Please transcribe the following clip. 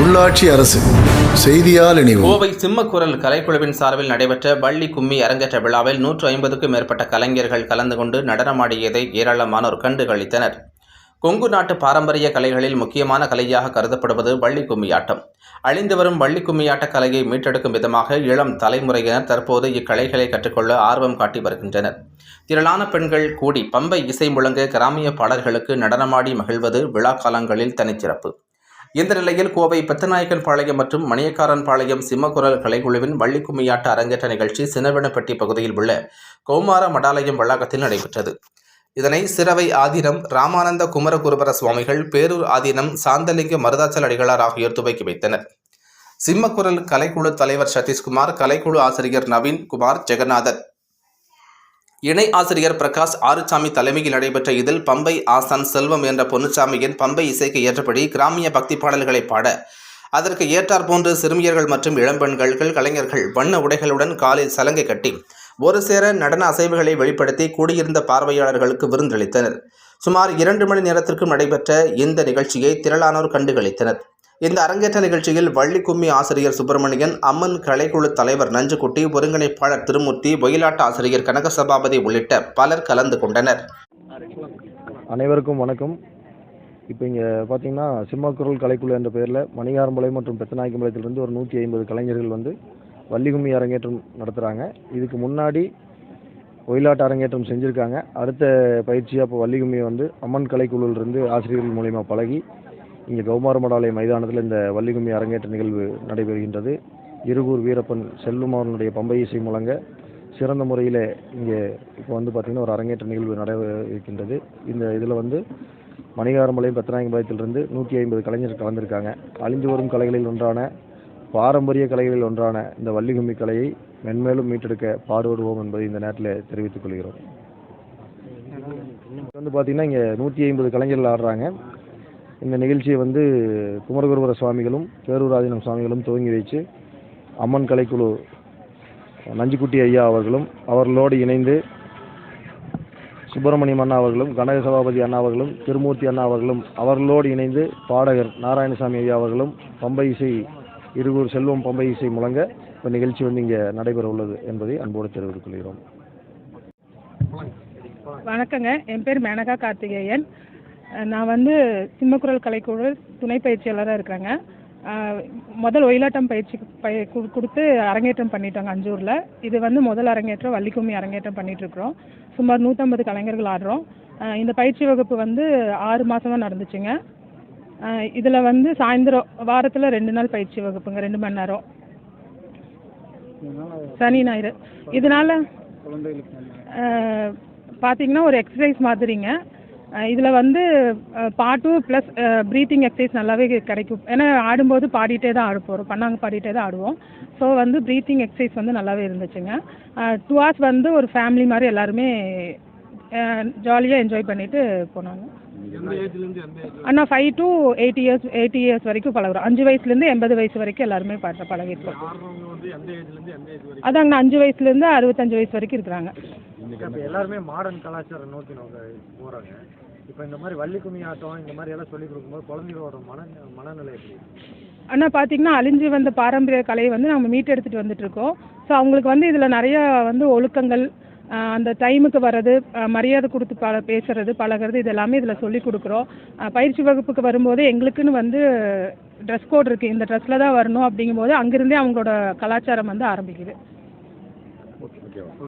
உள்ளாட்சி அரசு செய்தியால் இணைவு கோவை சிம்மக்குரல் கலைக்குழுவின் சார்பில் நடைபெற்ற வள்ளி கும்மி அரங்கேற்ற விழாவில் நூற்று ஐம்பதுக்கும் மேற்பட்ட கலைஞர்கள் கலந்து கொண்டு நடனமாடியதை ஏராளமானோர் கண்டு களித்தனர் கொங்கு நாட்டு பாரம்பரிய கலைகளில் முக்கியமான கலையாக கருதப்படுவது வள்ளி கும்மியாட்டம் அழிந்து வரும் வள்ளி கும்மியாட்ட கலையை மீட்டெடுக்கும் விதமாக இளம் தலைமுறையினர் தற்போது இக்கலைகளை கற்றுக்கொள்ள ஆர்வம் காட்டி வருகின்றனர். திரளான பெண்கள் கூடி பம்பை இசை முழங்க கிராமிய பாடல்களுக்கு நடனமாடி மகிழ்வது விழா காலங்களில் தனிச்சிறப்பு. இந்த நிலையில் கோவை பெத்தநாயக்கன் பாளையம் மற்றும் மணியக்காரன் பாளையம் சிம்மக்குரல் கலைக்குழுவின் வள்ளிக்கும்மியாட்ட அரங்கேற்ற நிகழ்ச்சி சினவெனப்பட்டி பகுதியில் உள்ள கௌமார மடாலயம் வளாகத்தில் நடைபெற்றது. இதனை சிறவை ஆதீனம் ராமானந்த குமரகுருபர சுவாமிகள் பேரூர் ஆதீனம் சாந்தலிங்க மருதாச்சல் அடிகளார் ஆகியோர் துவக்கி வைத்தனர். சிம்மக்குரல் கலைக்குழு தலைவர் சதீஷ்குமார் கலைக்குழு ஆசிரியர் நவீன் குமார் ஜெகநாதன். இணை ஆசிரியர் பிரகாஷ் ஆறுசாமி தலைமையில் நடைபெற்ற இதில் பம்பை ஆசான் செல்வம் என்ற பொன்னுச்சாமியின் பம்பை இசைக்கு ஏற்றபடி கிராமிய பக்தி பாடல்களை பாட அதற்கு ஏற்றார் போன்று சிறுமியர்கள் மற்றும் இளம்பெண்கள் கலைஞர்கள் வண்ண உடைகளுடன் காலில் சலங்கை கட்டி ஒரு சேர நடன அசைவுகளை வெளிப்படுத்தி கூடியிருந்த பார்வையாளர்களுக்கு விருந்தளித்தனர். சுமார் இரண்டு மணி நேரத்திற்கும் நடைபெற்ற இந்த நிகழ்ச்சியை திரளானோர் கண்டுகளித்தனர். இந்த அரங்கேற்ற நிகழ்ச்சியில் வள்ளி கும்மி ஆசிரியர் சுப்பிரமணியன் அம்மன் கலைக்குழு தலைவர் நஞ்சுக்குட்டி ஒருங்கிணைப்பாளர் திருமூர்த்தி ஒயிலாட்ட ஆசிரியர் கனக சபாபதி உள்ளிட்ட பலர் கலந்து கொண்டனர். அனைவருக்கும் வணக்கம். இப்போ இங்கே பார்த்தீங்கன்னா சிம்மக்குரல் கலைக்குழு என்ற பெயரில் மணிகாரம்பளை மற்றும் பெத்தநாயக்கம்பாளையத்திலிருந்து ஒரு நூற்றி ஐம்பது கலைஞர்கள் வந்து வள்ளிகும்மி அரங்கேற்றம் நடத்துகிறாங்க இதுக்கு முன்னாடி ஒயிலாட்ட அரங்கேற்றம் செஞ்சுருக்காங்க. அடுத்த பயிற்சியாக இப்போ வள்ளிகும்மியை வந்து அம்மன் கலைக்குழுவிலிருந்து ஆசிரியர்கள் மூலிமா பழகி இங்கே கௌமாரமடாலய மைதானத்தில் இந்த வள்ளிகும்மி அரங்கேற்ற நிகழ்வு நடைபெறுகின்றது. இருகூர் வீரப்பன் செல்லும் அவர்களுடைய பம்பை இசை முழங்க சிறந்த முறையில் இங்கே இப்போ வந்து பார்த்திங்கன்னா ஒரு அரங்கேற்ற நிகழ்வு நடைபெற இருக்கின்றது இந்த இதில் வந்து மணிகாரம்பாளையம் பத்தநாயகம்பாளையத்திலிருந்து நூற்றி ஐம்பது கலைஞர்கள் கலந்திருக்காங்க. அழிந்து வரும் கலைகளில் ஒன்றான பாரம்பரிய கலைகளில் ஒன்றான இந்த வள்ளிகும்மி கலையை மென்மேலும் மீட்டெடுக்க பாடுபடுவோம் என்பதை இந்த நேரத்தில் தெரிவித்துக் கொள்கிறோம். வந்து பார்த்திங்கன்னா இங்கே நூற்றி ஐம்பது கலைஞர்கள் ஆடுறாங்க. இந்த நிகழ்ச்சியை வந்து குமரகுருவர சுவாமிகளும் பேரூராதீனம் சுவாமிகளும் துவங்கி வைத்து அம்மன் கலைக்குழு நஞ்சிக்குட்டி ஐயா அவர்களும் அவர்களோடு இணைந்து சுப்பிரமணியம் அண்ணா அவர்களும் கனக சபாபதி அண்ணா அவர்களும் திருமூர்த்தி அண்ணா அவர்களும் அவர்களோடு இணைந்து பாடகர் நாராயணசாமி ஐயா அவர்களும் பம்பை இசை இருகூர் செல்வம் பம்பை இசை முழங்க இப்போ நிகழ்ச்சி வந்து இங்கே நடைபெற உள்ளது என்பதை அன்போடு தெரிவித்துக் கொள்கிறோம். வணக்கங்க. என் பேர் மேனகா கார்த்திகேயன். நான் வந்து சிம்மக்குரல் கலைக்குழு துணை பயிற்சியாளராக இருக்கிறேங்க. முதல் ஒயிலாட்டம் பயிற்சி பய கொடுத்து அரங்கேற்றம் பண்ணிட்டோங்க அஞ்சூரில். இது வந்து முதல் அரங்கேற்றம் வள்ளிக்கும்மி அரங்கேற்றம் பண்ணிட்டு இருக்கிறோம் சுமார் நூற்றம்பது கலைஞர்கள் ஆடுறோம். இந்த பயிற்சி வகுப்பு வந்து ஆறு மாதமாக நடந்துச்சுங்க. இதில் வந்து சாயந்தரம் வாரத்தில் ரெண்டு நாள் பயிற்சி வகுப்புங்க ரெண்டு மணி நேரம். சனி ஞாயிறு. இதனால பார்த்தீங்கன்னா ஒரு எக்ஸசைஸ் மாதிரிங்க. இதில் வந்து அஹ், பாட்டும் ப்ளஸ் ப்ரீத்திங் எக்ஸசைஸ் நல்லாவே கிடைக்கும். ஏன்னா ஆடும்போது பாடிட்டே தான் ஆட போகிறோம் பண்ணாங்க பாடிட்டே தான் ஆடுவோம். ஸோ வந்து ப்ரீத்திங் எக்ஸசைஸ் வந்து நல்லாவே இருந்துச்சுங்க. டூ ஹவர்ஸ் வந்து ஒரு ஃபேமிலி மாதிரி எல்லாருமே ஜாலியாக என்ஜாய் பண்ணிட்டு போனாங்க. அண்ணா five to eighty years eighty years வரைக்கும் பழகுறோம். அஞ்சு வயசுலேருந்து எண்பது வயசு வரைக்கும் எல்லாருமே பாட்ட பழகிருக்கோம். அதாங்கண்ணா அஞ்சு வயசுலேருந்து அறுபத்தஞ்சு வயசு வரைக்கும் இருக்கிறாங்க. இப்போ எல்லாருமே மாடர்ன் கலாச்சாரம் நோக்கி நோக்க போகிறாங்க இப்போ இந்த மாதிரி வள்ளி கும்மி ஆட்டம் இந்த மாதிரி எல்லாம் சொல்லி கொடுக்கும்போது குழந்தைகளோட மன மனநிலை எப்படி அண்ணா பார்த்தீங்கன்னா அழிஞ்சு வந்த பாரம்பரிய கலையை வந்து நம்ம மீட்டெடுத்துட்டு வந்துட்டு இருக்கோம். ஸோ அவங்களுக்கு வந்து இதில் நிறைய வந்து ஒழுக்கங்கள் அந்த டைமுக்கு வர்றது மரியாதை கொடுத்து பழ பேசுறது பழகுறது இது எல்லாமே இதில் சொல்லி கொடுக்குறோம். பயிற்சி வகுப்புக்கு வரும்போது எங்களுக்குன்னு வந்து ட்ரெஸ் கோட் இருக்குது இந்த ட்ரெஸ்ஸில் தான் வரணும் அப்படிங்கும்போது அங்கிருந்தே அவங்களோட கலாச்சாரம் வந்து ஆரம்பிக்குது.